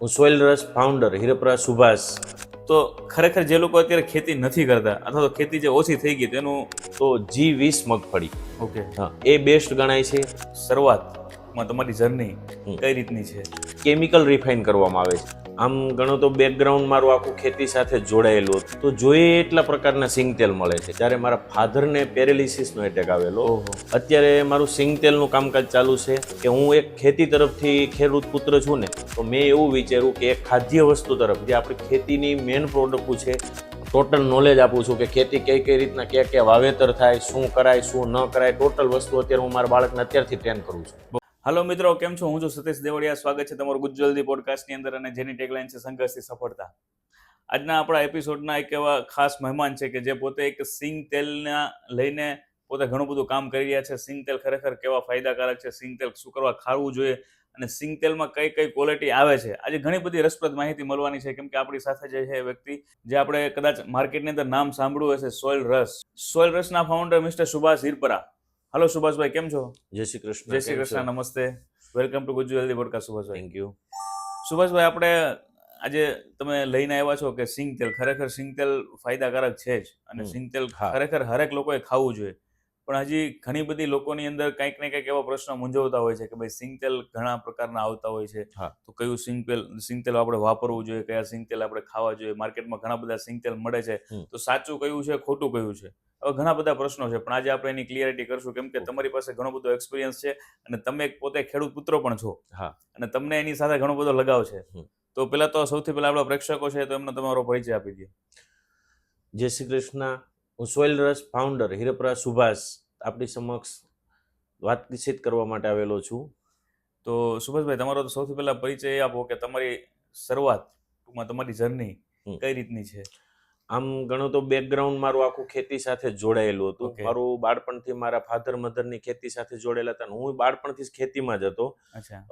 હું સોઇલ રસ ફાઉન્ડર હિરપરા સુભાષ. તો ખરેખર જે લોકો અત્યારે ખેતી નથી કરતા અથવા તો ખેતી જે ઓછી થઈ ગઈ તેનું તો જી વીસ મગફળી ઓકે. હા. એ બેસ્ટ ગણાય છે? શરૂઆતમાં તમારી જર્ની કઈ રીતની છે? કેમિકલ રિફાઇન કરવામાં આવે છે. આમ ગણો તો બેકગ્રાઉન્ડ મારું આખું ખેતી સાથે જોડાયેલું હતું. તો જોઈએ એટલા પ્રકારના સિંગ તેલ મળે છે. જ્યારે મારા ફાધરને પેરેલિસિસનો એટેક આવેલો. અત્યારે મારું સિંગ તેલનું કામકાજ ચાલુ છે કે હું એક ખેતી તરફથી ખેડૂત પુત્ર છું ને તો મેં એવું વિચાર્યું કે એક ખાદ્ય વસ્તુ તરફ જે આપણી ખેતીની મેઇન પ્રોડક્ટ છે ટોટલ નોલેજ આપું છું કે ખેતી કઈ કઈ રીતના ક્યાં ક્યાં વાવેતર થાય શું કરાય શું ન કરાય ટોટલ વસ્તુ અત્યારે હું મારા બાળકને અત્યારથી ટ્રેન કરું છું. હાલો મિત્રો, કેમ છો? હું છું સતીશ દેવડિયા સ્વાગત છે તમારું ગુજ્જલદી પોડકાસ્ટની અંદર અને જેની ટેગલાઇન છે સંઘર્ષથી સફળતા. આજના આપણા એપિસોડના એક એવા ખાસ મહેમાન છે કે જે પોતે એક સિંગ તેલના લઈને પોતે ઘણું બધું કામ કરી રહ્યા છે. સિંગ તેલ ખરેખર કેવા ફાયદાકારક છે? સિંગ તેલ શું કરવા ખાવું જોઈએ? અને સિંગ તેલમાં કઈ કઈ ક્વોલિટી આવે છે? આજે ઘણી બધી રસપ્રદ માહિતી મળવાની છે, કેમ કે આપણી સાથે જે છે વ્યક્તિ, જે આપણે કદાચ માર્કેટની અંદર નામ સાંભળ્યું હશે સોઇલ રસ. સોઇલ રસના founder mister Subhash Hirpara. Hello Subhashbhai કેમ છો? જય શ્રી કૃષ્ણ જય શ્રી કૃષ્ણ નમસ્તે. Welcome to Guju healthy podcast Subhashbhai thank you Subhashbhai આપણે આજે તમે લઈને આવ્યા છો કે સિંગ તેલ ખરેખર સિંગ તેલ ફાયદાકારક છે જ અને સિંગ તેલ ખરેખર હરેક લોકોએ ખાવું જોઈએ. પણ હજી ઘણી બધી લોકોની અંદર કંઈક ને કંઈક એવા પ્રશ્નો મૂંઝવતા હોય છે કે ભાઈ સિંગતેલ ઘણા પ્રકારના આવતા હોય છે. તો કયું સિંગતેલ સિંગતેલ આપણે વાપરવું જોઈએ કયા સિંગતેલ આપણે ખાવા જોઈએ? માર્કેટમાં ઘણા બધા સિંગતેલ મળે છે. તો સાચું કયું છે ખોટું કયું છે? હવે ઘણા બધા પ્રશ્નો છે પણ આજે આપણે એની ક્લિયરિટી કરશું કેમ કે તમારી પાસે ઘણો બધો એક્સપિરિયન્સ છે અને તમે એક પોતે ખેડૂત પુત્ર પણ છો. હા. અને તમને એની સાથે ઘણો બધો લગાવ છે. તો પેલા તો સૌથી પહેલા આપણા પ્રેક્ષકો છે તો એમને તમારો પરિચય આપી દો. જય શ્રી કૃષ્ણ. હું સોઇલ રસ ફાઉન્ડર હિરપરા સુભાષ આપણી સમક્ષ વાતચીત કરવા માટે આવેલો છું. તો સુભાષભાઈ તમારો તો સૌથી પહેલા પરિચય આપો કે તમારી શરૂઆત ટૂંકમાં તમારી જર્ની કઈ રીતની છે? આમ ગણો તો બેકગ્રાઉન્ડ મારું આખું ખેતી સાથે જોડાયેલું હતું. મારું બાળપણથી મારા ફાધર મધરની ખેતી સાથે જોડાયેલા હતા હું બાળપણથી જ ખેતીમાં જ હતો.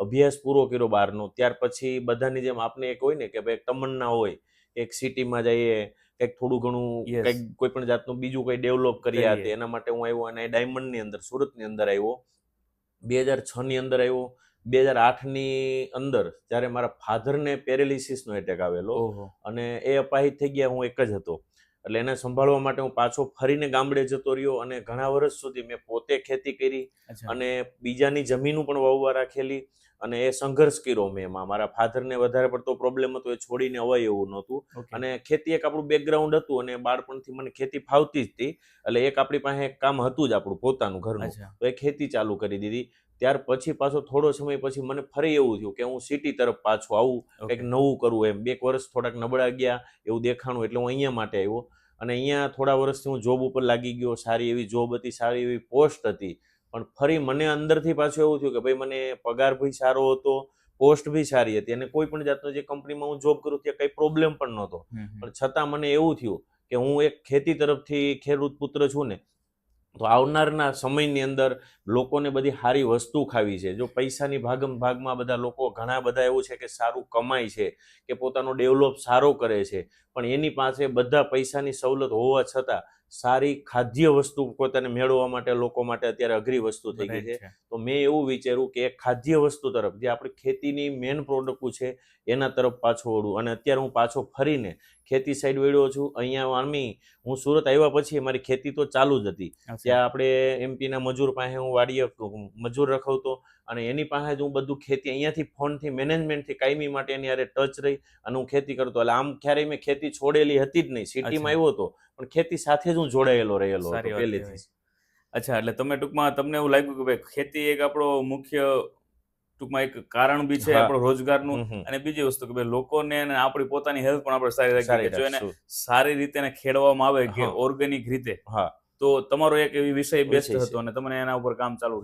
અભ્યાસ પૂરો કર્યો બહારનો ત્યાર પછી બધાની જેમ આપને એક હોય ને કે ભાઈ તમન્ના હોય એક સિટીમાં જઈએ કંઈક થોડું ઘણું કંઈક કોઈ પણ જાતનું બીજું કંઈ ડેવલપ કરીએ હતી એના માટે હું આવ્યો અને ડાયમંડની અંદર સુરતની અંદર આવ્યો. બે હજાર છની અંદર આવ્યો. બે હજાર આઠની અંદર જ્યારે મારા ફાધરને પેરેલિસિસનો એટેક આવેલો અને એ અપાહિત થઈ ગયા હું એક જ હતો. એટલે એને સંભાળવા માટે હું પાછો ફરીને ગામડે જતો રહ્યો અને ઘણા વર્ષ સુધી મેં પોતે ખેતી કરી અને બીજાની જમીનો પણ વાવવા રાખેલી અને એ સંઘર્ષ કર્યો મેં એમાં. મારા ફાધરને વધારે પડતો પ્રોબ્લેમ હતો એ છોડીને અવાય એવું નહોતું. અને ખેતી એક આપણું બેકગ્રાઉન્ડ હતું અને બાળપણથી મને ખેતી ફાવતી જ હતી. એટલે એક આપણી પાસે કામ હતું જ આપણું પોતાનું ઘરનું. તો એ ખેતી ચાલુ કરી દીધી. ત્યાર પછી પાછો થોડો સમય પછી મને ફરી એવું થયું કે હું સિટી તરફ પાછું આવું કંઈક નવું કરવું એમ. બે વર્ષ થોડાક નબળા ગયા એવું દેખાણું એટલે હું અહીંયા માટે આવ્યો. અને અહીંયા થોડા વર્ષથી હું જોબ ઉપર લાગી ગયો સારી એવી જોબ હતી સારી એવી પોસ્ટ હતી. પણ ફરી મને અંદરથી પાછું એવું થયું કે ભાઈ મને પગાર ભી સારો હતો પોસ્ટ બી સારી હતી. અને કોઈ પણ જાતનો જે કંપનીમાં હું જોબ કરું ત્યાં કંઈ પ્રોબ્લેમ પણ નહોતો. પણ છતાં મને એવું થયું કે હું એક ખેતી તરફથી ખેડૂત પુત્ર છું ને તો આવનારના સમયની અંદર લોકોને બધી સારી વસ્તુ ખાવી છે. જો પૈસાની ભાગમ ભાગમાં બધા લોકો, ઘણા બધા એવું છે કે સારું કમાય છે, કે પોતાનો ડેવલપ સારો કરે છે, પણ એની પાસે બધા પૈસાની સવલત હોવા છતાં સારી ખાદ્ય વસ્તુ પોતાને મેળવવા માટે લોકો માટે અત્યારે અઘરી વસ્તુ થઈ ગઈ છે. તો મેં એવું વિચાર્યું કે ખાદ્ય વસ્તુ તરફ જે આપણી ખેતીની મેન પ્રોડક્ટ છે એના તરફ પાછો વળું. અને અત્યારે હું પાછો ફરીને ખેતી સાઈડ વળ્યો છું. અહીંયા આમી હું સુરત આવ્યા પછી મારી ખેતી તો ચાલુ જ હતી. ત્યાં આપણે એમપીના મજૂર પાસે હું વાડીએ મજૂર રખવતો અને એની પાસે જ હું બધું ખેતી અહીંયાથી ફોનથી મેનેજમેન્ટથી કાયમી માટે એની હારે ટચ રહી અને હું ખેતી કરતો. એટલે આમ ક્યારેય મેં ખેતી છોડેલી હતી જ નહીં. સિટીમાં આવ્યો હતો પણ ખેતી સાથે જ હું જોડાયેલો રહેલો પહેલેથી અચ્છા એટલે તમે ટૂંકમાં તમને એવું લાગ્યું કે ભાઈ ખેતી એક આપણો મુખ્ય ટૂંકમાં એક કારણ બી છે આપણો રોજગારનું. અને બીજી વસ્તુ કે ભાઈ લોકોને અને આપણી પોતાની હેલ્થ પણ આપણે સારી રાખીએ જો એને સારી રીતે ખેડવામાં આવે કે ઓર્ગેનિક રીતે હા. તો તમારો એક એવી વિષય બેસ્ટ હતો અને તમને એના ઉપર કામ ચાલુ.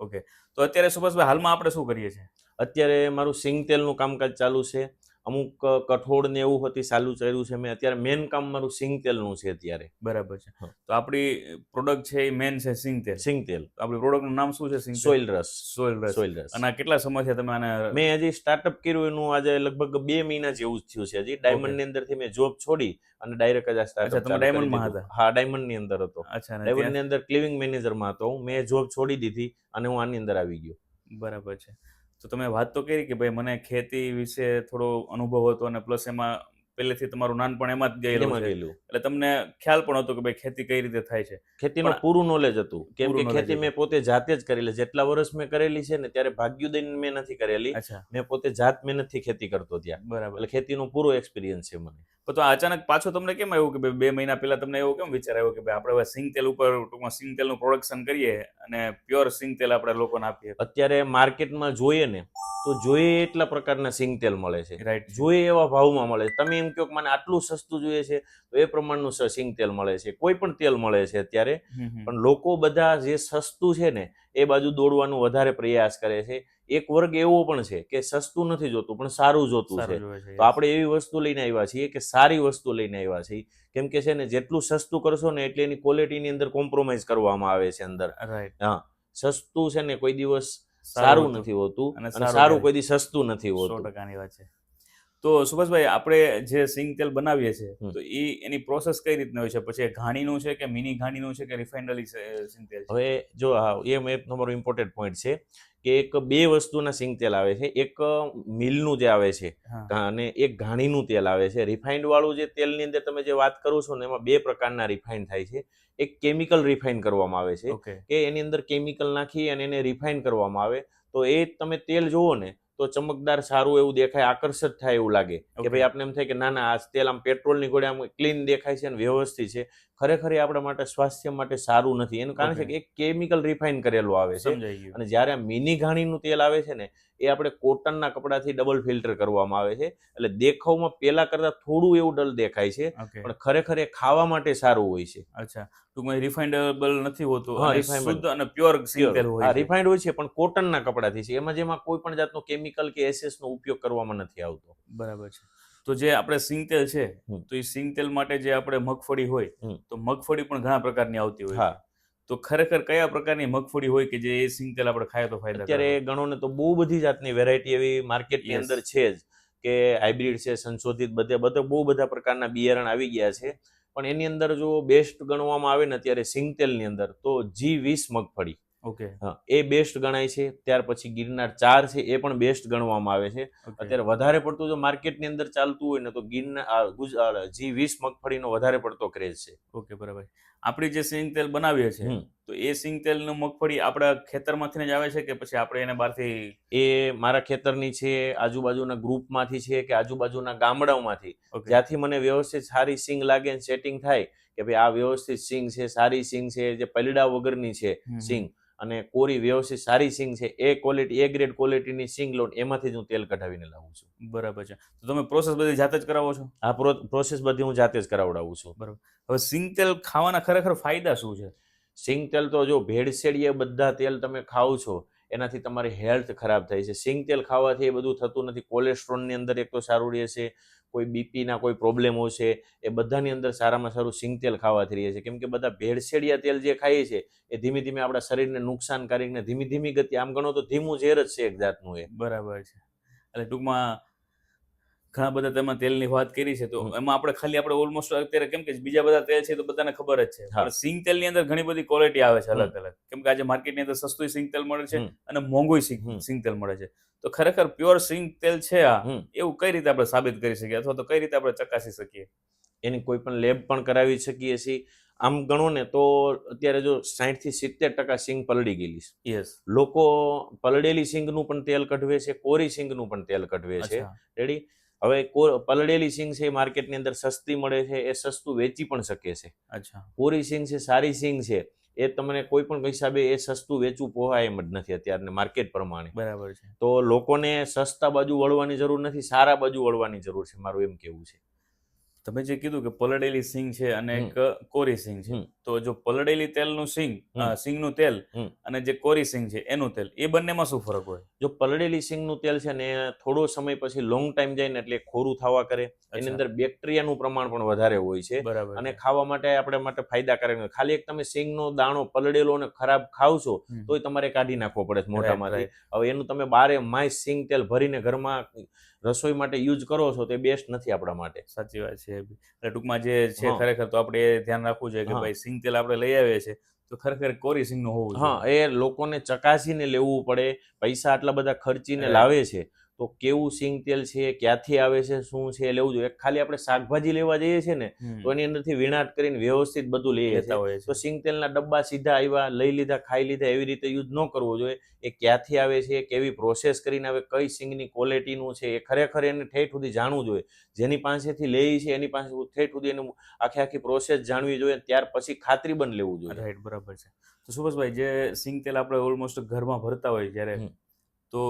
ઓકે તો અત્યારે સુભાષભાઈ હાલમાં આપણે શું કરીએ છીએ? અત્યારે મારું સિંગ તેલનું કામકાજ ચાલુ છે. અમુક કઠોળ ને એવું હતી સાલું ચડ્યું છે મેં અત્યારે મેન કામ મારું સિંગ તેલનું છે અત્યારે. બરાબર છે. તો આપણી પ્રોડક્ટ છે એ મેન છે સિંગ તેલ સિંગ તેલ આપણી પ્રોડક્ટનું નામ શું છે સિંગ soil Ras. Soil Ras. Soil Ras. અને કેટલા સમયથી તમે આને મેં હજી સ્ટાર્ટઅપ કર્યું એનું આજે લગભગ બે મહિના જેવું જ થયું છે હજી. ડાયમંડની અંદરથી મેં જોબ છોડી અને ડાયરેક્ટ જ આ સ્ટાર્ટઅપ તમે Diamond માં હતા? હા ડાયમંડની અંદર હતો. અચ્છા ડાયમંડની ડાયમંડની અંદર ક્લિવિંગ મેનેજરમાં હતો હું. મેં જોબ છોડી દીધી અને હું આની અંદર આવી ગયો. બરાબર છે. તો તમે વાત તો કરી કે ભાઈ, મને ખેતી વિશે થોડો અનુભવ હતો અને પ્લસ એમાં પહેલેથી તમારું નાનપણ એમાં જ ગયેલું છે. ગયેલું. એટલે તમને ખ્યાલ પણ હતો કે ભાઈ ખેતી કઈ રીતે થાય છે. ખેતીનું પણ- પૂરું નોલેજ હતું. કેમ પૂરું કે knowledge ખેતી હતું. મેં પોતે જાતે જ કરેલી. જેટલા વર્ષ મેં કરેલી છે ને ત્યારે ભાગ્યુદયન મેં નથી કરેલી. અચ્છા. મેં પોતે જાત મહેનતથી ખેતી કરતો ત્યાં. બરાબર. એટલે ખેતીનો પૂરો એક્સપિરિયન્સ છે મને. તો આ અચાનક પાછો તમને કેમ આવ્યું કે ભાઈ બે મહિના પહેલા તમને એવો કેમ વિચાર આવ્યો કે ભાઈ આપણે હવે સિંગ તેલ ઉપર ટૂંકમાં સિંગ તેલનું પ્રોડક્શન કરીએ અને પ્યોર સિંગ તેલ આપણે લોકોને આપીએ? અત્યારે માર્કેટમાં જોઈએ ને તો જોઈએ એટલા પ્રકારના સિંગ તેલ મળે છે. રાઈટ જોઈએ એવા ભાવમાં મળે છે. તમે એમ કહો કે મને આટલું સસ્તું જોઈએ છે તો એ પ્રમાણનું સિંગ તેલ મળે છે. કોઈ પણ તેલ મળે છે અત્યારે. પણ લોકો બધા જે સસ્તું છે ને એ બાજુ દોડવાનું વધારે પ્રયાસ કરે છે. એક વર્ગ એવો પણ છે કે સસ્તું નથી જોતું પણ સારું જોતું છે. તો આપણે એવી વસ્તુ લઈને આવ્યા છીએ કે સારી વસ્તુ લઈને આવ્યા છીએ. કેમ કે છે ને જેટલું સસ્તું કરશો ને એટલે એની ક્વોલિટીની અંદર કોમ્પ્રોમાઇઝ કરવામાં આવે છે અંદર. હા. સસ્તું છે ને કોઈ દિવસ સારું નથી હોતું અને સારું કોઈ દી સસ્તું નથી હોતું. ટકાની વાત છે. તો સુભાષભાઈ આપણે જે સિંગ તેલ બનાવીએ છીએ તો એ એની પ્રોસેસ કઈ રીતની હોય છે? પછી ઘાણીનું છે કે મિની ઘાણીનું છે કે રિફાઇન્ડ સિંગ તેલ હવે જો એ એક તમારો ઇમ્પોર્ટન્ટ પોઈન્ટ છે કે એક બે વસ્તુના સિંગ તેલ આવે છે. એક મિલનું જે આવે છે અને એક ઘાણીનું તેલ આવે છે. રિફાઇન્ડ વાળું જે તેલની અંદર તમે જે વાત કરો છો ને એમાં બે પ્રકારના રિફાઇન થાય છે. એક કેમિકલ રિફાઇન કરવામાં આવે છે કે એની અંદર કેમિકલ નાખી અને એને રિફાઇન કરવામાં આવે. તો એ તમે તેલ જુઓ ને તો ચમકદાર સારું એવું દેખાય આકર્ષક થાય એવું લાગે. કે ભાઈ આપણે એમ થાય કે ના ના આ તેલ આમ પેટ્રોલની ગોળે આમ ક્લીન દેખાય છે અને વ્યવસ્થિત છે. ખરેખર એ આપણા માટે સ્વાસ્થ્ય માટે સારું નથી. એનું કારણ છે કે એક કેમિકલ રિફાઇન કરેલું આવે છે અને જ્યારે આ મિની ઘાણીનું તેલ આવે છે ને એ આપણે કોટનના કપડાથી ડબલ ફિલ્ટર કરવામાં આવે છે. એટલે દેખાવમાં પેલા કરતા થોડું એવું ડલ દેખાય છે પણ ખરેખર એ ખાવા માટે સારું હોય છે. અચ્છા. ટૂંકમાં રિફાઇન્ડેબલ નથી હોતું હા, શુદ્ધ અને પ્યોર તેલ હોય રિફાઇન્ડ હોય છે પણ કોટનના કપડાથી છે. એમાં જેમાં કોઈ પણ જાતનો કેમિકલ કે એસેસ નો ઉપયોગ કરવામાં નથી આવતો. બરાબર છે. તો જે આપણે સિંગતેલ છે તો એ સિંગતેલ માટે જે આપણે મગફળી હોય. તો મગફળી પણ ઘણા પ્રકારની આવતી હોય હા. તો ખરેખર કયા પ્રકારની મગફળી હોય કે જે એ સિંગતેલ આપણે ખાય તો ફાયદા અત્યારે ગણો ને તો બહુ બધી જાતની વેરાયટી એવી માર્કેટની અંદર છે જ કે હાઇબ્રિડ છે સંશોધિત બધે બધે બહુ બધા પ્રકારના બિયારણ આવી ગયા છે. પણ એની અંદર જો બેસ્ટ ગણવામાં આવે ને અત્યારે સિંગતેલની અંદર તો જી વીસ મગફળી. ઓકે. એ બેસ્ટ ગણાય છે. ત્યાર પછી ગિરનાર ચાર છે એ પણ બેસ્ટ ગણવામાં આવે છે. અત્યારે વધારે પડતું જો માર્કેટની અંદર ચાલતું હોય ને તો ગિરનાર જી વીસ મગફળીનો વધારે પડતો ક્રેઝ છે. ઓકે બરાબર. આપણે જે સિંગ તેલ બનાવીએ છીએ તો એ સિંગ તેલનું મગફળી આપણા ખેતરમાંથી જ આવે છે કે પછી આપણે એને બહારથી એ મારા ખેતરની છે આજુબાજુના ગ્રુપમાંથી છે કે આજુબાજુના ગામડાઓમાંથી. જ્યાંથી મને વ્યવસ્થિત સારી સિંગ લાગે સેટિંગ થાય કે ભાઈ આ વ્યવસ્થિત સિંગ છે સારી સિંગ છે જે પલડા વગરની છે સિંગ. અને કોરી વ્યવસ્થિત સારી સિંગ છે એ ક્વોલિટી એ ગ્રેડ ક્વોલિટીની સિંગ લોન એમાંથી જ હું તેલ કઢાવીને લાવું છું. બરાબર છે. તો તમે પ્રોસેસ બધી જાતે જ કરાવો છો? આ પ્રોસેસ બધી હું જાતે જ કરાવડાવું છું. બરાબર. હવે સિંગ તેલ ખાવાના ખરેખર ફાયદા શું છે? સિંગ તેલ તો જો ભેળસેળીએ બધા તેલ તમે ખાઓ છો એનાથી તમારી હેલ્થ ખરાબ થાય છે. સિંગ તેલ ખાવાથી એ બધું થતું નથી. કોલેસ્ટ્રોલની અંદર એક તો સારું રહેશે કોઈ બીપીના કોઈ પ્રોબ્લેમો છે, એ બધાની અંદર સારામાં સારું સિંગ તેલ ખાવાથી રહે છે. કેમ કે બધા ભેળસેડિયા તેલ જે ખાઈએ છે, એ ધીમે ધીમે આપણા શરીરને નુકસાન ને ધીમી ધીમી ગતિ, આમ ગણો તો ધીમું ઝેર જ છે એક જાતનું એ. બરાબર છે. એટલે ટૂંકમાં ઘણા બધા તેમાં તેલની વાત કરી છે તો એમાં આપણે ખાલી આપણે ઓલમોસ્ટ અત્યારે કેમ કે બીજા બધા તેલ છે તો બધાને ખબર જ છે. પણ સિંગ તેલની અંદર ઘણી બધી ક્વોલિટી આવે છે અલગ અલગ. કેમ કે આજે માર્કેટની અંદર સસ્તું સિંગ તેલ મળે છે અને મોંઘું સિંગ સિંગ તેલ મળે છે. તો ખરેખર પ્યોર સિંગ તેલ છે આ. એવું કઈ રીતે આપણે સાબિત કરી શકીએ અથવા તો કઈ રીતે આપણે ચકાસી શકીએ? એની કોઈ પણ લેબ પણ કરાવી શકીએ છીએ. આમ ગણો ને તો અત્યારે જો સાઠથી સિત્તેર ટકા સિંગ પલળી ગયેલી છે. યસ લોકો પલળેલી સિંગનું પણ તેલ કઢવે છે કોરી સિંગનું પણ તેલ કઢવે છે. રેડી હવે પલળેલી સિંગ છે એ માર્કેટની અંદર સસ્તી મળે છે એ સસ્તું વેચી પણ શકે છે. અચ્છા. કોરી સિંગ છે સારી સિંગ છે એ તમને કોઈ પણ હિસાબે એ સસ્તું વેચવું પોહાય એમ જ નથી અત્યારને માર્કેટ પ્રમાણે. બરાબર છે. તો લોકોને સસ્તા બાજુ વળવાની જરૂર નથી સારા બાજુ વળવાની જરૂર છે મારું એમ કેવું છે. તમે જે કીધું કે પલળેલી સિંગ છે અને એક કોરી સિંગ છે. તો જો પલળેલી તેલનું સિંગ. સિંગનું તેલ અને જે કોરી સિંગ છે એનું તેલ એ બંનેમાં શું ફરક હોય? જો પલળેલી સિંગનું તેલ છે ને થોડો સમય પછી લોંગ ટાઈમ જાય ને એટલે ખોરું થવા કરે. એની અંદર બેક્ટેરિયાનું પ્રમાણ પણ વધારે હોય છે બરાબર અને ખાવા માટે આપણે માટે ફાયદાકારક કરે ખાલી એક તમે સિંગનો દાણો પલળેલો અને ખરાબ ખાવ છો. તોય તમારે કાઢી નાખવો પડે Right, હવે એનું તમે બારે માય સિંગ તેલ ભરીને ઘરમાં રસોઈ માટે યુઝ કરો છો તે બેસ્ટ નથી આપણા માટે. સાચી વાત છે. એટલે ટૂંકમાં જે છે ખરેખર તો આપણે ધ્યાન રાખવું જોઈએ કે ભાઈ સિંગ તેલ આપણે લઈ આવીએ છીએ તો ખરેખર કોરી સિંગનું હોવું હા એ લોકોને ચકાસીને લેવું પડે પૈસા આટલા બધા ખર્ચીને. લાવે છે. તો કેવું સિંગ તેલ છે ક્યાંથી આવે છે શું છે લેવું જોઈએ ખાલી આપણે શાકભાજી લેવા જઈએ છીએ ને તો એની અંદરથી વીણાટ કરીને વ્યવસ્થિત બધું લઈ જતા હોય તો સિંગ તેલના ડબ્બા સીધા આવ્યા લઈ લીધા ખાઈ લીધા એવી રીતે યુઝ ન કરવો જોઈએ. એ ક્યાંથી આવે છે કેવી પ્રોસેસ કરીને આવે કઈ સિંગની ક્વોલિટીનું છે એ ખરેખર એને ઠેઠ સુધી જાણવું જોઈએ. જેની પાસેથી લે છે એની પાસે ઠેઠ સુધી એનું આખી આખી પ્રોસેસ જાણવી જોઈએ ત્યાર પછી ખાતરી બંધ લેવું જોઈએ. રાઈટ બરાબર છે. તો સુભાષભાઈ જે સિંગ તેલ આપણે ઓલમોસ્ટ ઘરમાં ભરતા હોય જ્યારે તો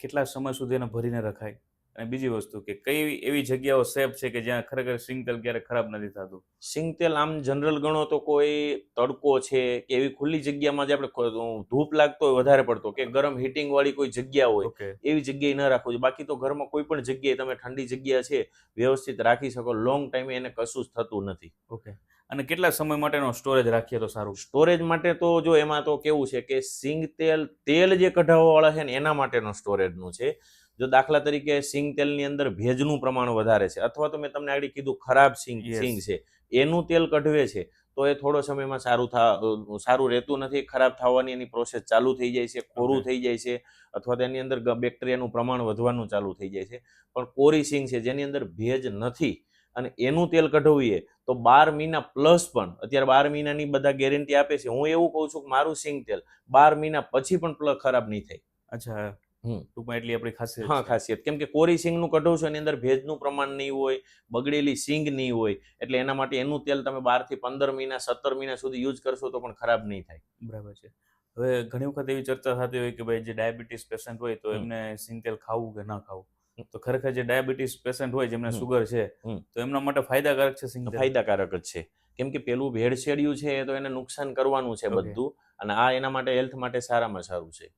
કેટલા સમય સુધી એને ભરીને રખાય? અને બીજી વસ્તુ કે કઈ એવી જગ્યાઓ સેફ છે કે જ્યાં ખરેખર સિંગ તેલ ક્યારે ખરાબ નથી થતું? સિંગ તેલ આમ જનરલ ગણો તો કોઈ તડકો છે કે એવી ખુલ્લી જગ્યામાં જે આપણે ધૂપ લાગતો હોય વધારે પડતો કે ગરમ હીટિંગ વાળી કોઈ જગ્યા હોય એવી જગ્યાએ ન રાખવું જોઈએ. બાકી તો ઘરમાં કોઈ પણ જગ્યાએ તમે ઠંડી જગ્યા છે વ્યવસ્થિત રાખી શકો. લોંગ ટાઈમે એને કશું જ થતું નથી. ઓકે. અને કેટલા સમય માટેનો સ્ટોરેજ રાખીએ તો સારું? સ્ટોરેજ માટે તો જો એમાં તો કેવું છે કે સિંગ તેલ તેલ જે કઢાવવાવાળા છે ને એના માટેનો સ્ટોરેજનું છે. જો દાખલા તરીકે સિંગ તેલની અંદર ભેજનું પ્રમાણ વધારે છે અથવા તો મેં તમને આગળ કીધું ખરાબ સિંગ સિંગ છે એનું તેલ કઢવે છે તો એ થોડો સમયમાં સારું થા સારું રહેતું નથી ખરાબ થવાની એની પ્રોસેસ ચાલુ થઈ જાય છે કોરું થઈ જાય છે અથવા તેની અંદર બેક્ટેરિયાનું પ્રમાણ વધવાનું ચાલુ થઈ જાય છે પણ કોરી સિંગ છે જેની અંદર ભેજ નથી અને એનું તેલ કઢવીએ તો બાર મહિના પ્લસ પણ અત્યારે બાર મહિનાની બધા ગેરંટી આપે છે હું એવું કહું છું કે મારું સિંગ તેલ બાર મહિના પછી પણ પ્લસ ખરાબ નહીં થાય. અચ્છા. ટૂંકમાં એટલી આપણી ખાસિયત હા ખાસિયત. કેમ કે કોરી સિંગનું કઢવશો એની અંદર ભેજનું પ્રમાણ નહીં હોય બગડેલી સિંગ નહીં હોય એટલે એના માટે એનું તેલ તમે બારથી પંદર મહિના સત્તર મહિના સુધી યુઝ કરશો તો પણ ખરાબ નહીં થાય. બરાબર છે. હવે ઘણી વખત એવી ચર્ચા થતી હોય કે ભાઈ જે ડાયાબિટીસ પેશન્ટ હોય તો એમને સિંગ તેલ ખાવું કે ના ખાવું? તો ખરેખર જે ડાયાબિટીસ પેશન્ટ હોય જેમને સુગર છે તો એમના માટે ફાયદાકારક છે ફાયદાકારક જ છે. કેમ કે પેલું ભેળસેળિયું છે એ તો એને નુકસાન કરવાનું છે બધું અને આ એના માટે હેલ્થ માટે સારામાં સારું છે.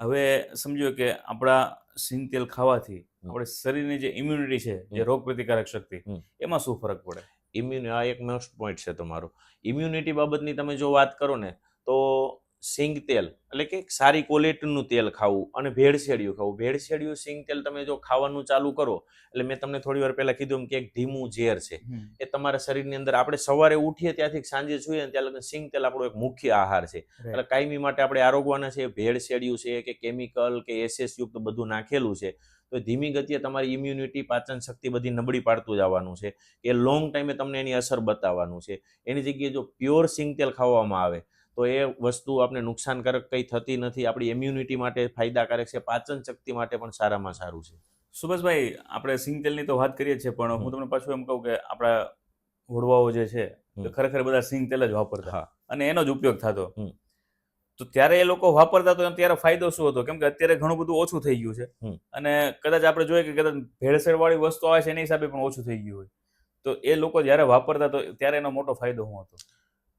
હવે સમજો કે આપણા સિંગ તેલ ખાવાથી આપણે શરીરની જે ઇમ્યુનિટી છે જે. રોગ પ્રતિકારક શક્તિ એમાં શું ફરક પડે? ઇમ્યુન આ એક મોસ્ટ પોઈન્ટ છે તમારો. ઇમ્યુનિટી બાબતની તમે જો વાત કરો ને તો સિંગ તેલ એટલે કે સારી ક્વોલિટીનું તેલ ખાવું અને ભેળસેડિયું ખાવું. ભેળસેડિયું સિંગ તેલ તમે જો ખાવાનું ચાલુ કરો એટલે મેં તમને થોડી વાર પહેલા કીધું એમ કે એક ધીમું ઝેર છે. એ તમારા શરીરની અંદર આપણે સવારે ઉઠીએ ત્યાંથી સાંજે જોઈએ ને ત્યાં લગી સિંગ તેલ આપણો એક મુખ્ય આહાર છે. એટલે કાયમી માટે આપણે આરોગવાના છે ભેળસેડિયું છે કે કેમિકલ કે એસેસ યુક્ત બધું નાખેલું છે તો ધીમી ગતિએ તમારી ઇમ્યુનિટી પાચન શક્તિ બધી નબળી પાડતું જવાનું છે. એ લોંગ ટાઈમે તમને એની અસર બતાવવાનું છે. એની જગ્યાએ જો પ્યોર સિંગ તેલ ખાવામાં આવે તો એ વસ્તુ આપણે નુકસાનકારક કંઈ થતી નથી. આપણી ઇમ્યુનિટી માટે ફાયદાકારક છે. પાચન શક્તિ માટે પણ સારામાં સારું છે. સુભાષભાઈ આપણે સિંગ તેલની તો વાત કરીએ છીએ પણ હું તમને પાછું એમ કહું કે આપણા હોડવાઓ જે છે ખરેખર બધા સિંગ તેલ જ વાપરતા. અને એનો જ ઉપયોગ થતો. તો ત્યારે એ લોકો વાપરતા તો ત્યારે ફાયદો શું હતો? કેમ કે અત્યારે ઘણું બધું ઓછું થઈ ગયું છે. અને કદાચ આપણે જોઈએ કે કદાચ ભેળસેળ વાળી વસ્તુ આવે છે એના હિસાબે પણ ઓછું થઈ ગયું હોય. તો એ લોકો જ્યારે વાપરતા તો ત્યારે એનો મોટો ફાયદો શું હતો?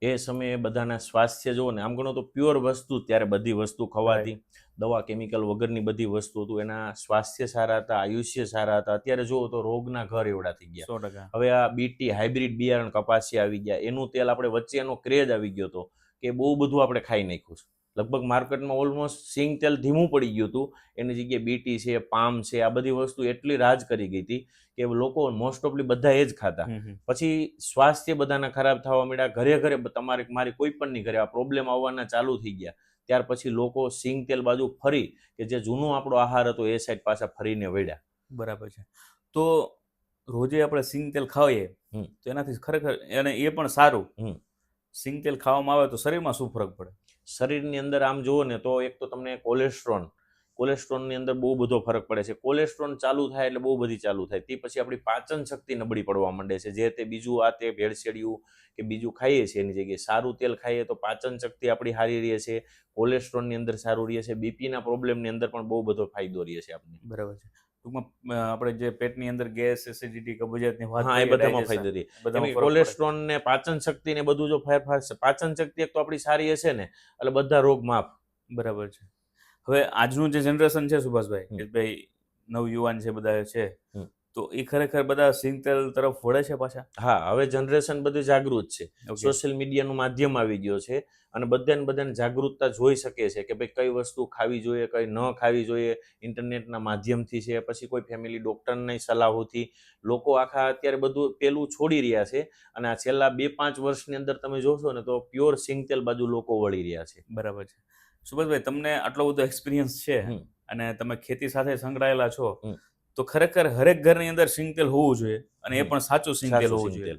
એ સમયે બધાના સ્વાસ્થ્ય જુઓ ને આમ ગણો તો પ્યોર વસ્તુ ત્યારે બધી વસ્તુ ખવાતી. દવા કેમિકલ વગરની બધી વસ્તુ હતું એના સ્વાસ્થ્ય સારા હતા આયુષ્ય સારા હતા. અત્યારે જુઓ તો રોગના ઘર એવડા થઈ ગયા. સો ટકા. હવે આ બીટી હાઇબ્રિડ બિયારણ કપાસી આવી ગયા. એનું તેલ આપણે વચ્ચે એનો ક્રેઝ આવી ગયો હતો કે બહુ બધું આપણે ખાઈ નાખ્યું છે. લગભગ માર્કેટમાં ઓલમોસ્ટ સિંગ તેલ ધીમું પડી ગયું હતું. એની જગ્યાએ બીટી છે પામ છે આ બધી વસ્તુ એટલી રાજ કરી ગઈ હતી કે લોકો મોસ્ટ ઓફલી બધા એ જ ખાતા. પછી સ્વાસ્થ્ય બધાના ખરાબ થવા માંડ્યા. ઘરે ઘરે તમારે મારી કોઈ પણ નહીં ઘરે આ પ્રોબ્લેમ આવવાના ચાલુ થઈ ગયા. ત્યાર પછી લોકો સિંગ તેલ બાજુ ફરી કે જે જૂનો આપણો આહાર હતો એ સાઈડ પાછા ફરીને વળ્યા. બરાબર છે. તો રોજે આપણે સિંગ તેલ ખાઈએ હમ. તો એનાથી ખરેખર અને એ પણ સારું. સિંગ તેલ ખાવામાં આવે તો શરીરમાં શું ફરક પડે? શરીરની અંદર આમ જુઓ ને તો એક તો તમને કોલેસ્ટ્રોલ, કોલેસ્ટ્રોલની અંદર બહુ બધો ફરક પડે છે. કોલેસ્ટ્રોલ ચાલુ થાય એટલે બહુ બધી ચાલુ થાય. તે પછી આપણી પાચન શક્તિ નબળી પડવા માંડે છે. જે તે બીજું આ તે ભેળસેડિયું કે બીજું ખાઈએ છીએ એની જગ્યાએ. સારું તેલ ખાઈએ તો પાચન શક્તિ આપણી સારી રહે છે. કોલેસ્ટ્રોલની અંદર સારું રહે છે. બીપીના પ્રોબ્લેમની અંદર પણ બહુ બધો ફાયદો રહે છે આપણને બરાબર છે. ટૂંકમાં આપણે જે પેટની અંદર ગેસ એસિડિટી કબજિયાતની વાત હા એ બધામાં ફાયદો પડે. કોલેસ્ટ્રોલ ને પાચન શક્તિ ને બધું જો ફેરફાર છે પાચન શક્તિ એક તો આપણી સારી હશે ને એટલે બધા રોગ માફ બરાબર છે હવે આજનું જે જનરેશન છે સુભાષભાઈ ભાઈ નવ નવયુવાન છે બધા છે. તો એ ખરેખર બધા સિંગતેલ તરફ વળે છે પાછા? હા હવે જનરેશન બધું જાગૃત છે. સોશિયલ મીડિયાનું માધ્યમ આવી ગયો છે અને બધાને બધાને જાગૃતતા જોઈ શકે છે કે ભાઈ કઈ વસ્તુ ખાવી જોઈએ કઈ ન ખાવી જોઈએ ઇન્ટરનેટના માધ્યમથી છે પછી કોઈ ફેમિલી ડૉક્ટરની સલાહોથી. લોકો આખા અત્યારે બધું પેલું છોડી રહ્યા છે અને આ છેલ્લા બે પાંચ વર્ષની અંદર તમે જોશો ને તો પ્યોર સિંગતેલ બાજુ લોકો વળી રહ્યા છે. બરાબર છે. સુભાષભાઈ તમને આટલો બધો એક્સપિરિયન્સ છે અને તમે ખેતી સાથે સંકળાયેલા છો. તો ખરેખર હરેક ઘરની અંદર સિંગતેલ હોવું જોઈએ અને એ પણ સાચું સિંગતેલ હોવું જોઈએ.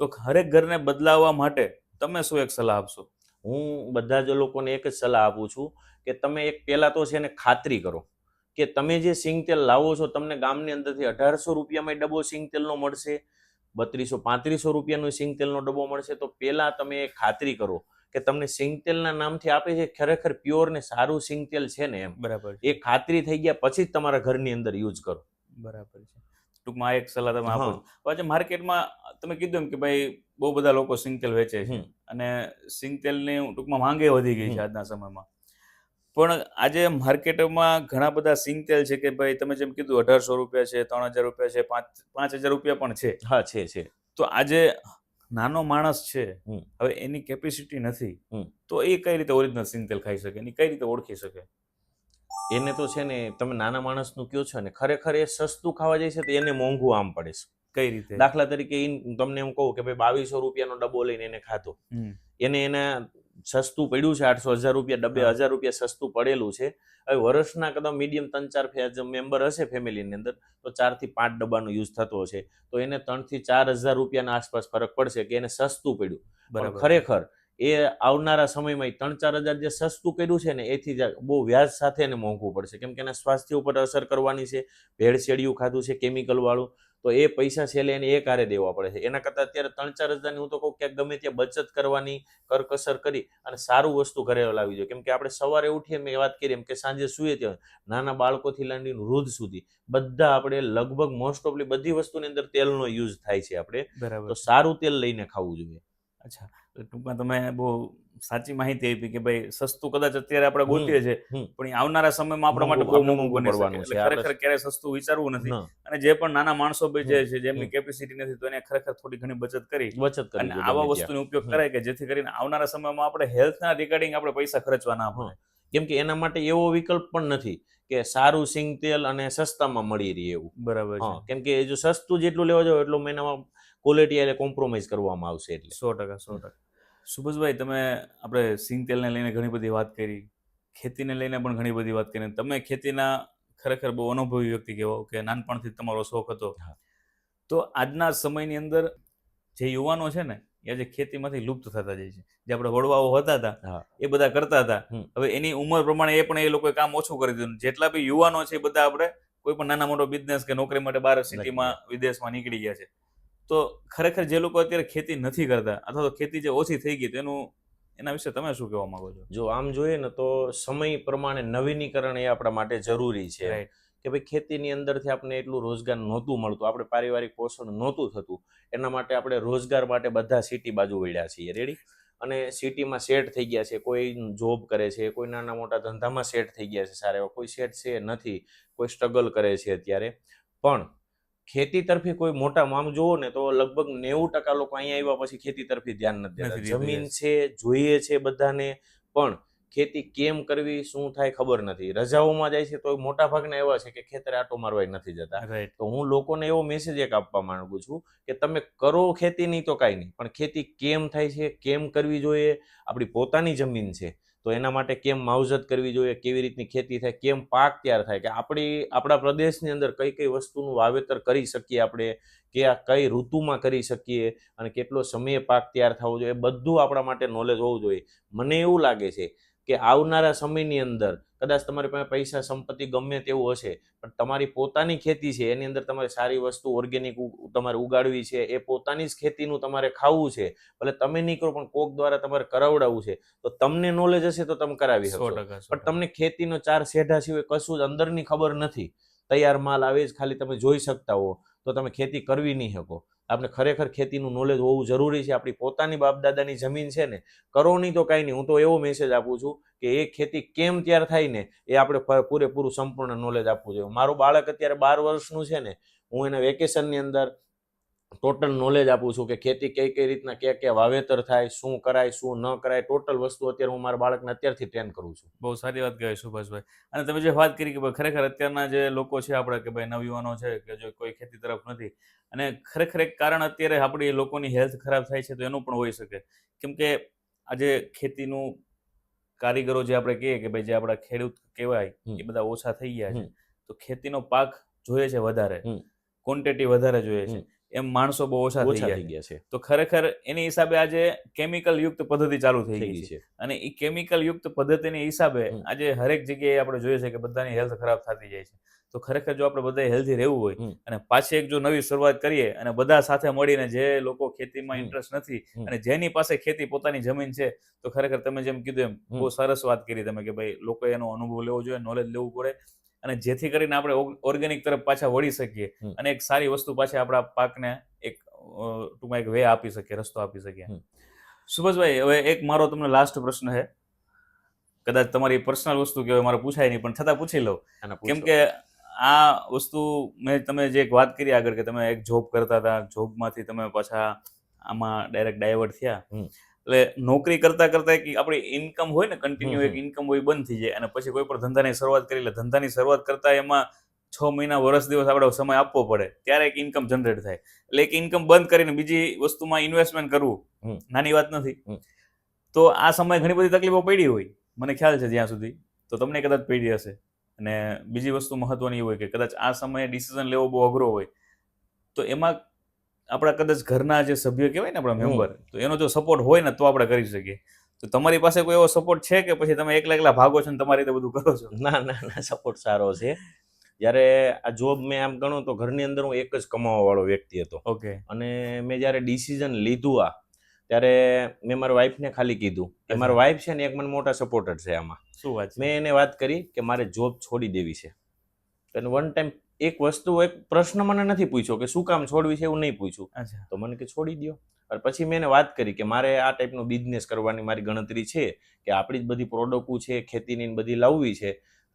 તો હરેક ઘરને બદલાવવા માટે તમે શું એક સલાહ આપશો? હું બધા જ લોકોને એક જ સલાહ આપું છું કે તમે એક પહેલાં તો છે ને ખાતરી કરો કે તમે જે સિંગતેલ લાવો છો તમને ગામની અંદરથી અઢારસો રૂપિયામાં ડબ્બો સિંગતેલનો મળશે બત્રીસો પાંત્રીસો રૂપિયાનો સિંગતેલનો ડબ્બો મળશે તો પહેલા તમે ખાતરી કરો કે તમને સિંગતેલના નામથી આપે છે ખરેખર પ્યોર ને સારું સિંગતેલ છે ને એમ. બરાબર. એ ખાતરી થઈ ગયા પછી જ તમારા ઘરની અંદર યુઝ કરો. બરાબર છે. ટૂંકમાં એક સલાહ તમે આપો પાછું માર્કેટમાં તમે કીધું એમ કે ભાઈ બહુ બધા લોકો સિંગતેલ વેચે છે. અને સિંગતેલની ટૂંકમાં માંગે વધી ગઈ છે આજના સમયમાં. પણ આજે માર્કેટમાં ઘણા બધા સિંગતેલ છે કે ભાઈ તમે જેમ કીધું અઢારસો રૂપિયા છે ત્રણ હજાર રૂપિયા છે પાંચ પાંચ હજાર રૂપિયા પણ છે. હા છે છે. તો આજે નાનો માણસ છે. હવે એની કેપેસિટી નથી. તો એ કઈ રીતે ઓરિજિનલ સિંગતેલ ખાઈ શકે? એની કઈ રીતે ઓળખી શકે? એને તો છે ને તમે નાના માણસનું કયો છો ને ખરેખર એ સસ્તું ખાવા જાય છે તો એને મોંઘું આમ પડે છે. કઈ રીતે? દાખલા તરીકે તમને એમ કહું કે ભાઈ બાવીસો રૂપિયાનો ડબ્બો લઈને એને ખાતો એને એના સસ્તું પડ્યું છે આઠસો હજાર રૂપિયા ડબ્બે હજાર રૂપિયા સસ્તું પડેલું છે. હવે વર્ષના કદાચ મીડિયમ ત્રણ ચાર મેમ્બર હશે ફેમિલીની અંદર તો ચારથી પાંચ ડબ્બાનો યુઝ થતો હશે. તો એને ત્રણથી ચાર હજાર રૂપિયાના આસપાસ ફરક પડશે કે એને સસ્તું પડ્યું. બરાબર. ખરેખર એ આવનારા સમયમાં ત્રણ ચાર હજાર જે સસ્તું કર્યું છે ને એથી બહુ વ્યાજ સાથે એને મોંઘું પડશે. કેમ કે એના સ્વાસ્થ્ય ઉપર અસર કરવાની છે ભેળસેળિયું ખાધું છે કેમિકલવાળું તો એ પૈસા છેલ્લે એને એ કારે દેવા પડે છે. એના કરતાં અત્યારે ત્રણ ચાર હજારની હું તો કહું ક્યાંક ગમે ત્યાં બચત કરવાની કરકસર કરી અને સારું વસ્તુ ઘરે લાવી જોઈએ. કેમ કે આપણે સવારે ઉઠીએ મેં વાત કરી એમ કે સાંજે સૂઈએ ત્યાં નાના બાળકોથી લાંડીને વૃદ્ધ સુધી. બધા આપણે લગભગ મોસ્ટ ઓફલી બધી વસ્તુની અંદર તેલનો યુઝ થાય છે આપણે. બરાબર. તો સારું તેલ લઈને ખાવું જોઈએ. અચ્છા. ટૂંકમાં તમે બહુ સાચી માહિતી આપી કે ભાઈ સસ્તું કદાચ અત્યારે આપણે ગોતીએ છે પણ આવનારા સમયમાં આપણા માટે બહુ મોંઘું બની શકે. છે. ખરેખર ક્યારેય સસ્તું વિચારવું નથી. અને જે પણ નાના માણસો જે છે જેમની કેપેસિટી નથી તો એને ખરેખર થોડી ઘણી બચત કરી. બચત કરી અને આવા વસ્તુનો ઉપયોગ. કરાય કે જેથી કરીને આવનારા સમયમાં આપણે હેલ્થના રિગાર્ડિંગ આપણે પૈસા ખર્ચવા ના પડે. કેમ કે એના માટે એવો વિકલ્પ પણ નથી કે સારું સિંગ તેલ અને સસ્તામાં મળી રહે એવું. બરાબર છે. કેમ કે જો સસ્તું જેટલું લેવા જાવ એટલું એનામાં ક્વોલિટી એટલે કોમ્પ્રોમાઇઝ કરવામાં આવશે એટલે. સો ટકા સો ટકા. સુભાષભાઈ તમે આપણે સિંગ તેલને લઈને ઘણી બધી વાત કરી ખેતીને લઈને પણ ઘણી બધી વાત કરી. તમે ખેતીના ખરેખર બહુ અનુભવી વ્યક્તિ કહેવો કે નાનપણથી તમારો શોખ હતો? તો આજના સમયની અંદર જે યુવાનો છે ને એ આજે ખેતીમાંથી લુપ્ત થતા જાય છે. જે આપણે વડવાઓ હતા હતા એ બધા કરતા હતા. હવે એની ઉંમર પ્રમાણે એ પણ એ લોકોએ કામ ઓછું કરી દીધું. જેટલા બી યુવાનો છે એ બધા આપણે કોઈ પણ નાના મોટો બિઝનેસ કે નોકરી માટે બહાર સિટીમાં વિદેશમાં નીકળી ગયા છે. તો ખરેખર જે લોકો અત્યારે ખેતી નથી કરતા અથવા તો ખેતી જે ઓછી થઈ ગઈ તેનું એના વિશે તમે શું કહેવા માંગો છો? જો આમ જોઈએ ને તો સમય પ્રમાણે નવીનીકરણ એ આપણા માટે જરૂરી છે. કે ભાઈ ખેતીની અંદરથી આપણને એટલું રોજગાર નહોતું મળતું. આપણે પારિવારિક પોષણ નહોતું થતું. એના માટે આપણે રોજગાર માટે બધા સિટી બાજુ વળ્યા છીએ. રેડી અને સિટીમાં સેટ થઈ ગયા છે. કોઈ જોબ કરે છે કોઈ નાના મોટા ધંધામાં સેટ થઈ ગયા છે સારા એવા. કોઈ સેટ છે નથી. કોઈ સ્ટ્રગલ કરે છે અત્યારે. પણ ખેતી તરફી કોઈ મોટા આમ જુઓ ને તો લગભગ નેવું ટકા લોકો અહીંયા આવ્યા પછી ખેતી તરફી ધ્યાન નથી દેતા. જમીન છે જોઈએ છે બધાને પણ ખેતી કેમ કરવી શું થાય ખબર નથી. રજાઓમાં જાય છે તો મોટા ભાગના એવા છે કે ખેતરે આટો મારવાય નથી જતા. તો હું લોકોને એવો મેસેજ એક આપવા માંગુ છું કે તમે કરો ખેતી નહીં તો કાંઈ નહીં પણ ખેતી કેમ થાય છે કેમ કરવી જોઈએ આપણી પોતાની જમીન છે તો એના માટે કેમ માવજત કરવી જોઈએ? કેવી રીતની ખેતી થાય? કેમ પાક તૈયાર થાય? કે આપણી, આપણા પ્રદેશની અંદર કઈ કઈ વસ્તુનું વાવેતર કરી શકીએ આપણે? કે આ કઈ ઋતુમાં કરી શકીએ? અને કેટલો સમયે પાક તૈયાર થવો જોઈએ? બધું આપણા માટે નોલેજ હોવું જોઈએ. મને એવું લાગે છે કે આવનારા સમયની અંદર કદાચ તમારી પાસે પૈસા સંપત્તિ ગમે તેવું હશે પણ તમારી પોતાની ખેતી છે એની અંદર તમારે સારી વસ્તુ ઓર્ગેનિક તમારે ઉગાડવી છે એ પોતાની જ ખેતીનું તમારે ખાવું છે ભલે તમે નહીં કરો પણ કોક દ્વારા તમારે કરાવડાવવું છે તો તમને નોલેજ હશે તો તમે કરાવી સો પણ તમને ખેતીનો ચાર શેઢા સિવાય કશું જ અંદરની ખબર નથી. તૈયાર માલ આવે જ ખાલી તમે જોઈ શકતા હો તો તમે ખેતી કરવી નહીં શકો. આપણે ખરેખર ખેતીનું નોલેજ હોવું જરૂરી છે. આપણી પોતાની બાપદાદાની જમીન છે ને કરો નહીં તો કાંઈ નહીં. હું તો એવો મેસેજ આપું છું કે એ ખેતી કેમ ત્યાર થાય ને, એ આપણે પૂરેપૂરું સંપૂર્ણ નોલેજ આપવું જોઈએ. મારું બાળક અત્યારે બાર વર્ષનું છે ને, હું એને વેકેશનની અંદર ટોટલ નોલેજ આપું છું કે ખેતી કઈ કઈ રીતના ક્યાં ક્યાં વાવેતર થાય શું કરાય શું ન કરાય ટોટલ વસ્તુ અત્યારે હું મારા બાળકને અત્યારથી ટ્રેન કરું છું. બહુ સારી વાત કહેવાય સુભાષભાઈ. અને તમે જે વાત કરી કે ખરેખર અત્યારના જે લોકો છે આપણે કે ભાઈ નવયુવાનો છે કે જો કોઈ ખેતી તરફ નથી અને ખરેખર એક કારણ અત્યારે આપણી લોકોની હેલ્થ ખરાબ થાય છે તો એનું પણ હોઈ શકે. કેમ કે આજે ખેતીનું કારીગરો જે આપણે કહીએ કે ભાઈ જે આપણા ખેડૂત કહેવાય એ બધા ઓછા થઈ ગયા છે. તો ખેતીનો પાક જોઈએ છે વધારે. ક્વોન્ટિટી વધારે જોઈએ છે. એમ માણસો બહુ ઓછા થઈ ગયા છે. તો ખરેખર એની હિસાબે આજે કેમિકલ યુક્ત પદ્ધતિ ચાલુ થઈ ગઈ છે. અને એ કેમિકલ યુક્ત પદ્ધતિની હિસાબે. આજે હરેક જગ્યાએ આપણે જોઈએ છે કે બધાની હેલ્થ ખરાબ થતી જાય છે. તો ખરેખર જો આપણે બધા હેલ્ધી રહેવું હોય અને પાછી એક જો નવી શરૂઆત કરીએ અને બધા સાથે મળીને જે લોકો ખેતીમાં ઇન્ટરેસ્ટ નથી અને જેની પાસે ખેતી પોતાની જમીન છે તો ખરેખર તમે જેમ કીધું એમ બહુ સરસ વાત કરી તમે કે ભાઈ લોકો એનો અનુભવ લેવો જોઈએ નોલેજ લેવું પડે. અને જેથી કરીને આપણે ઓર્ગેનિક તરફ પાછા વળી શકીએ અને એક સારી વસ્તુ પાછી આપણા પાકને એક ટૂંકમાં એક વે આપી શકીએ રસ્તો આપી શકીએ. સુભાષભાઈ હવે એક મારો તમને લાસ્ટ પ્રશ્ન છે. કદાચ તમારી પર્સનલ વસ્તુ કહેવાય મારે પૂછાય નહીં પણ છતાં પૂછી લઉં. કેમ કે આ વસ્તુ મેં તમે જે એક વાત કરી આગળ કે તમે એક જોબ કરતા હતા જોબમાંથી તમે પાછા આમાં ડાયરેક્ટ ડાયવર્ટ થયા. એટલે નોકરી કરતા કરતા એક આપણી ઇન્કમ હોય ને કન્ટિન્યુ એક. ઇન્કમ હોય બંધ થઈ જાય. અને પછી કોઈ પણ ધંધાની શરૂઆત કરી એટલે ધંધાની શરૂઆત કરતા એમાં છ મહિના વર્ષ દિવસ આપણે સમય આપવો પડે ત્યારે એક ઇન્કમ જનરેટ થાય. એટલે એક ઇન્કમ બંધ કરીને બીજી વસ્તુમાં ઇન્વેસ્ટમેન્ટ કરવું નાની વાત નથી. તો આ સમય ઘણી બધી તકલીફો પડી હોય મને ખ્યાલ છે જ્યાં સુધી. તો તમને કદાચ પડી હશે. અને બીજી વસ્તુ મહત્વની હોય કે કદાચ આ સમયે ડિસિઝન લેવો બહુ અઘરો હોય. તો એમાં આપણા કદાચ ઘરના જે સભ્ય કહેવાય ને આપણા મેમ્બર તો એનો જો સપોર્ટ હોય ને તો આપણે કરી શકીએ. તો તમારી પાસે કોઈ એવો સપોર્ટ છે કે પછી તમે એકલા એકલા ભાગો છો ને તમારી રીતે બધું કરો છો? ના ના ના સપોર્ટ સારો છે. જ્યારે આ જોબ મેં આમ ગણું તો ઘરની અંદર હું એક જ કમાવા વાળો વ્યક્તિ હતો. ઓકે અને મેં જ્યારે ડિસિઝન લીધું આ ત્યારે મેં મારા વાઈફને ખાલી કીધું કે મારી વાઈફ છે ને એક મને મોટા સપોર્ટર છે આમાં. શું વાત મેં એને વાત કરી કે મારે જોબ છોડી દેવી છે. અને વન ટાઈમ એક વસ્તુ એક પ્રશ્ન મને નથી પૂછ્યો કે શું કામ છોડવી છે એવું નહીં પૂછ્યું. અચ્છા. તો મને કે છોડી દો અને પછી મેં એને વાત કરી કે મારે આ ટાઈપનો બિઝનેસ કરવાની મારી ગણતરી છે કે આપણી જ બધી પ્રોડક્ટો છે ખેતીની બધી લાવવી છે.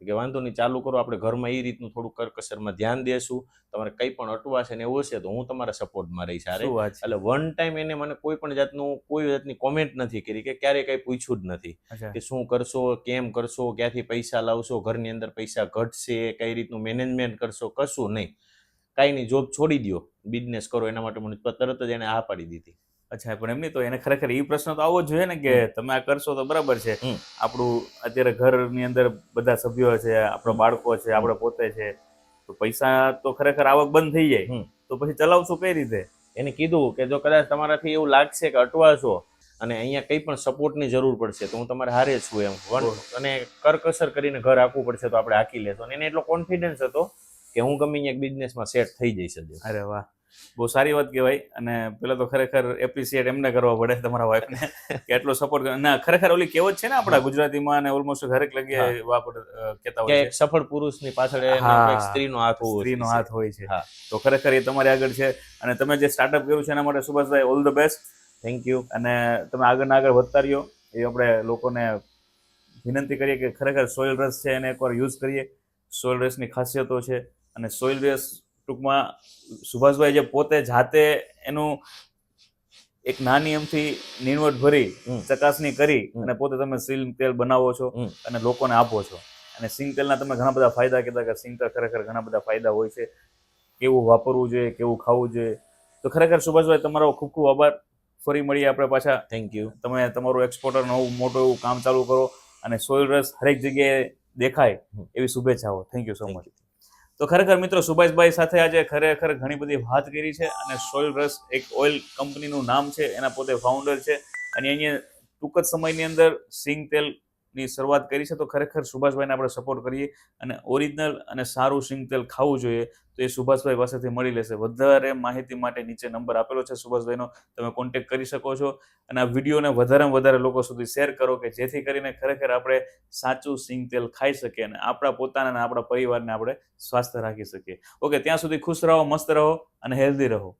કે વાંધો નહીં ચાલુ કરો. આપણે ઘરમાં એ રીતનું થોડું કરકસરમાં ધ્યાન દેશું. તમારે કંઈ પણ અટવા છે ને એવું હશે તો હું તમારા સપોર્ટમાં રહીશ આ શું એટલે વન ટાઈમ એને મને કોઈ પણ જાતનું કોઈ જાતની કોમેન્ટ નથી કરી કે ક્યારેય કંઈ પૂછ્યું જ નથી કે શું કરશો કેમ કરશો ક્યાંથી પૈસા લાવશો ઘરની અંદર પૈસા ઘટશે કઈ રીતનું મેનેજમેન્ટ કરશો કશું નહીં. કાંઈ નહીં જોબ છોડી દો બિઝનેસ કરો એના માટે મને તરત જ એને હા પાડી દીધી. અચ્છા પણ એમની તો એને ખરેખર એ પ્રશ્ન તો આવવો જ જોઈએ ને કે તમે આ કરશો તો બરાબર છે. આપણું અત્યારે ઘરની અંદર બધા સભ્યો છે આપણા બાળકો છે આપણે પોતે છે. તો પૈસા તો ખરેખર આવક બંધ થઈ જાય. તો પછી ચલાવશું કઈ રીતે? એને કીધું કે જો કદાચ તમારાથી એવું લાગશે કે અટવાશો અને અહીંયા કંઈ પણ સપોર્ટની જરૂર પડશે તો હું તમારે હારે છું એમ. અને કરકસર કરીને ઘર આખવું પડશે તો આપણે હાકી લેશું. અને એને એટલો કોન્ફિડન્સ હતો કે હું ગમે એક બિઝનેસમાં સેટ થઈ જઈશ જ અરે વાહ. બહુ સારી વાત કહેવાય. અને પેલા તો ખરેખર એપ્રિસિએટ એમને કરવા પડે તમારા વાઈફને કે એટલો સપોર્ટ ના ખરેખર ઓલી કહેવત છે ને આપણા ગુજરાતીમાં અને ઓલમોસ્ટ હરેક જગ્યાએ વાપર કહેતા હોય છે. સફળ પુરુષની પાછળ સ્ત્રીનો હાથ હોય સ્ત્રીનો હાથ હોય છે. તો ખરેખર એ તમારી આગળ છે. અને તમે જે સ્ટાર્ટઅપ કર્યું છે એના માટે Subhashbhai all the best thank you અને તમે આગળ આગળ વધતા રહ્યો. એ આપણે લોકોને વિનંતી કરીએ કે ખરેખર સોઇલ રસ છે એને એકવાર યુઝ કરીએ. સોઇલ રસની ખાસિયતો છે. અને સોઇલ રસ ટૂંકમાં સુભાષભાઈ જે પોતે જાતે એનું એક નાની એમથી નીણવટ ભરી ચકાસણી કરી અને પોતે તમે સિંગ તેલ બનાવો છો અને લોકોને આપો છો. અને સિંગ તેલના તમે ઘણા બધા ફાયદા કીધા કે સિંગ તેલ ખરેખર ઘણા બધા ફાયદા હોય છે. કેવું વાપરવું જોઈએ કેવું ખાવું જોઈએ. તો ખરેખર સુભાષભાઈ તમારો ખૂબ ખૂબ આભાર. ફરી મળીએ આપણે પાછા. થેન્ક યુ તમે તમારું એક્સપોર્ટર નવું મોટું એવું કામ ચાલુ કરો અને સોઇલ રસ હરેક જગ્યાએ દેખાય એવી શુભેચ્છાઓ. થેન્ક યુ સો મચ તો ખરેખર મિત્રો સુભાષભાઈ સાથે આજે ખરેખર ઘણી બધી વાત કરી છે અને સોઇલ રસ એક ઓઇલ કંપનીનું નામ છે, એના પોતે ફાઉન્ડર છે. અને અહીંયા ટૂંક જ સમયની અંદર સિંગ તેલની શરૂઆત કરી છે, તો ખરેખર સુભાષભાઈને આપણે સપોર્ટ કરીએ અને ઓરિજિનલ અને સારું સિંગ તેલ ખાવું જોઈએ, તો એ સુભાષભાઈ પાસેથી મળી લેશે. વધારે માહિતી માટે નીચે નંબર આપેલો છે સુભાષભાઈનો, તમે કોન્ટેક્ટ કરી શકો છો અને આ વિડીયોને વધારેમાં વધારે લોકો સુધી શેર કરો કે જેથી કરીને ખરેખર આપણે સાચું સિંગ તેલ ખાઈ શકીએ અને આપણા પોતાના અને આપણા પરિવારને આપણે સ્વાસ્થ્ય રાખી શકીએ. ઓકે ત્યાં સુધી ખુશ રહો, મસ્ત રહો અને હેલ્ધી રહો.